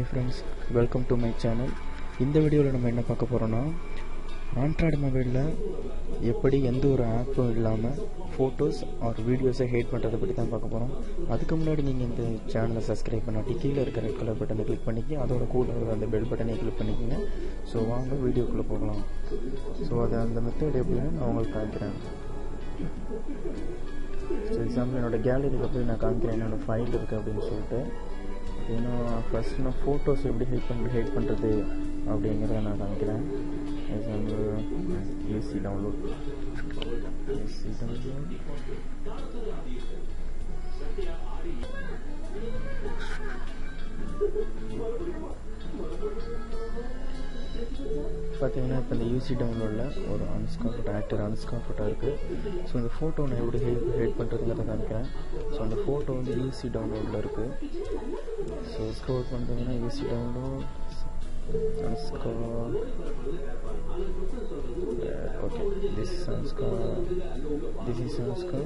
Friends welcome to my channel இந்த வீடியோவில் நம்ம என்ன பார்க்க போகிறோன்னா ஆண்ட்ராய்டு மொபைலில் எப்படி எந்த ஒரு ஆப்பும் இல்லாமல் ஃபோட்டோஸ் ஆர் வீடியோஸை ஹேட் பண்ணுறதை பற்றி தான் பார்க்க போகிறோம் அதுக்கு முன்னாடி நீங்கள் இந்த சேனலை சப்ஸ்கிரைப் பண்ணாட்டி கீழே இருக்க ரெட் கலர் பட்டனை கிளிக் பண்ணிக்கி அதோட கூட இருக்கிற அந்த பெல் பட்டனை கிளிக் பண்ணிக்கோங்க. ஸோ வாங்க வீடியோக்குள்ளே போகலாம். ஸோ அதை அந்த மெத்தட் எப்படின்னு நான் உங்களுக்கு காமிக்கிறேன். ஸோ எக்ஸாம்பிள் என்னோடய கேலரியில் போய் நான் காமிக்கிறேன். என்னோட ஃபைல் இருக்குது அப்படின்னு சொல்லிட்டு. ஏன்னா ஃபஸ்ட் நான் ஃபோட்டோஸ் எப்படி ஹெல்ப் பண்ண ஹெல்ப் பண்ணுறது அப்படிங்கிறத நான் காமிக்கிறேன். Example UC download UC download பார்த்தீங்கன்னா இப்போ இந்த யூசி டவுன்லோடில் ஒரு Anushka photo actor Anushka photo இருக்குது ஸோ இந்த ஃபோட்டோ நான் எப்படி ஹெல்ப் ஹெல்ப் பண்ணுறதுங்கிறத காமிக்கிறேன். ஸோ அந்த ஃபோட்டோ வந்து யூசி டவுன்லோடில் இருக்குது ஸோ ஸ்க்ரோல் பண்ணுறதுன்னா UC download Anushka okay this is Anushka this is Anushka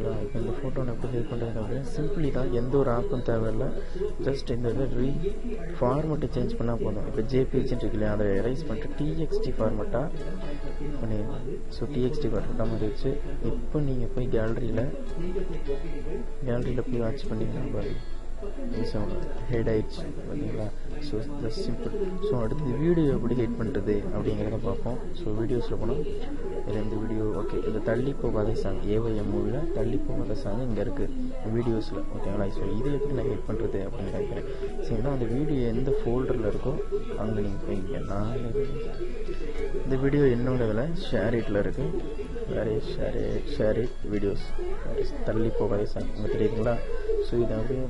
ஓகேங்களா இப்போ இந்த ஃபோட்டோ நான் எப்படி ஹெல்ப் பண்ணுறது அப்படின்னா சிம்பிளி தான் எந்த ஒரு ஆப்பும் தேவையில்லை. ஜஸ்ட் இந்த இது ரீ ஃபார்மெட்டை சேஞ்ச் பண்ணால் போதும். இப்போ ஜேபிஹெச்னு இருக்கு இல்லையா அதை எரைஸ் பண்ணிட்டு டிஎக்ஸ்டி ஃபார்மெட்டாக பண்ணிடலாம். ஸோ டிஎக்ஸ்டி ஃபார்மெட்டாக மாதிரி வச்சு இப்போ நீங்கள் போய் கேலரியில் கேலரியில் போய் வாட்ச் பண்ணிங்கன்னா பாருங்க ஹெட் ஆயிடுச்சு ஓகேங்களா ஸோ ஜஸ்ட் சிம்பிள் ஸோ அடுத்து வீடியோ எப்படி ஹெட் பண்ணுறது அப்படிங்கிறத பார்ப்போம். ஸோ வீடியோஸில் போனால் இதில் இந்த வீடியோ ஓகே இந்த தள்ளி போகாத சாங் ஏவைஎம் மூவியில் தள்ளி போகாத சாங் இங்கே இருக்குது வீடியோஸில் ஓகேங்களா ஸோ இது எப்படி நான் ஹெட் பண்ணுறது அப்படின்னு கேட்குறேன் சரிங்களா அந்த வீடியோ எந்த ஃபோல்டரில் இருக்கோ அங்கே நீங்கள் போய்ங்க நான் இந்த வீடியோ என்னோட இதில் ஷேர் இட்டில் இருக்குது வேறு ஷேர் ஷேர் இட் வீடியோஸ் தள்ளி போகாதே சாங் அங்கே தெரியுதுங்களா ஸோ இதை அப்படியே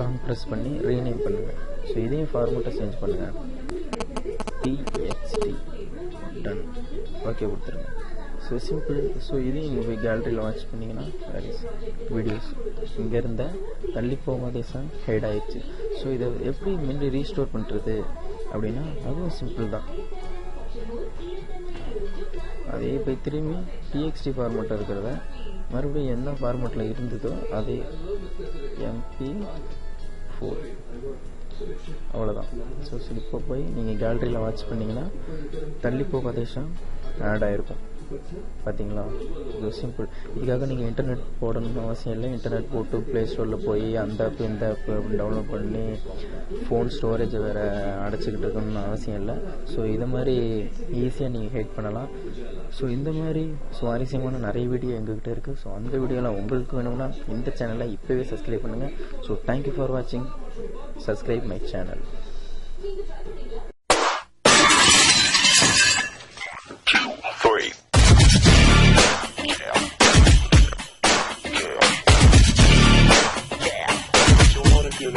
லாங் ப்ரெஸ் பண்ணி ரீநேம் பண்ணுங்கள் ஸோ இதையும் ஃபார்மேட்டை சேஞ்ச் பண்ணுங்கள் டிஎக்ஸ்டி டன் ஓகே கொடுத்துருங்க. ஸோ சிம்பிள் ஸோ இதையும் நீங்கள் போய் கேலரியில் வாட்ச் பண்ணிங்கன்னா வேரிஸ் வீடியோஸ் இங்கே இருந்த தள்ளி போகாதே சாங் ஹைட் ஆயிடுச்சு. ஸோ இதை எப்படி மீண்டும் ரீஸ்டோர் பண்ணுறது அப்படின்னா அதுவும் சிம்பிள் தான். அதே போய் திரும்பி டிஎக்ஸ்டி ஃபார்மெட்டில் இருக்கிறத மறுபடியும் என்ன ஃபார்மெட்டில் இருந்ததோ அதே எம்பி ஃபோர் அவ்வளோதான் ஸோ இப்போ போய் நீங்கள் கேலரியில் வாட்ச் பண்ணிங்கன்னா தள்ளி போகாதேஷம் ஆட் ஆகிருக்கும் பார்த்தீங்களா இது சிம்பிள் இதுக்காக நீங்கள் இன்டர்நெட் போடணும்னு அவசியம் இல்லை. இன்டர்நெட் போட்டு ப்ளே ஸ்டோரில் போய் அந்த ஆப் இந்த ஆப் அப்படின்னு டவுன்லோட் பண்ணி ஃபோன் ஸ்டோரேஜை வேறு அடைச்சிக்கிட்டு இருக்கணும்னு அவசியம் இல்லை. ஸோ இதை மாதிரி ஈஸியாக நீங்கள் ஹேக் பண்ணலாம். ஸோ இந்த மாதிரி சுவாரஸ்யமான நிறைய வீடியோ எங்ககிட்ட இருக்குது ஸோ அந்த வீடியோலாம் உங்களுக்கு வேணும்னா இந்த சேனலை இப்போவே சப்ஸ்கிரைப் பண்ணுங்கள் ஸோ தேங்க்யூ ஃபார் வாட்சிங் subscribe my channel you.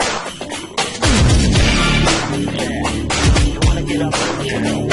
You wanna get up, you know.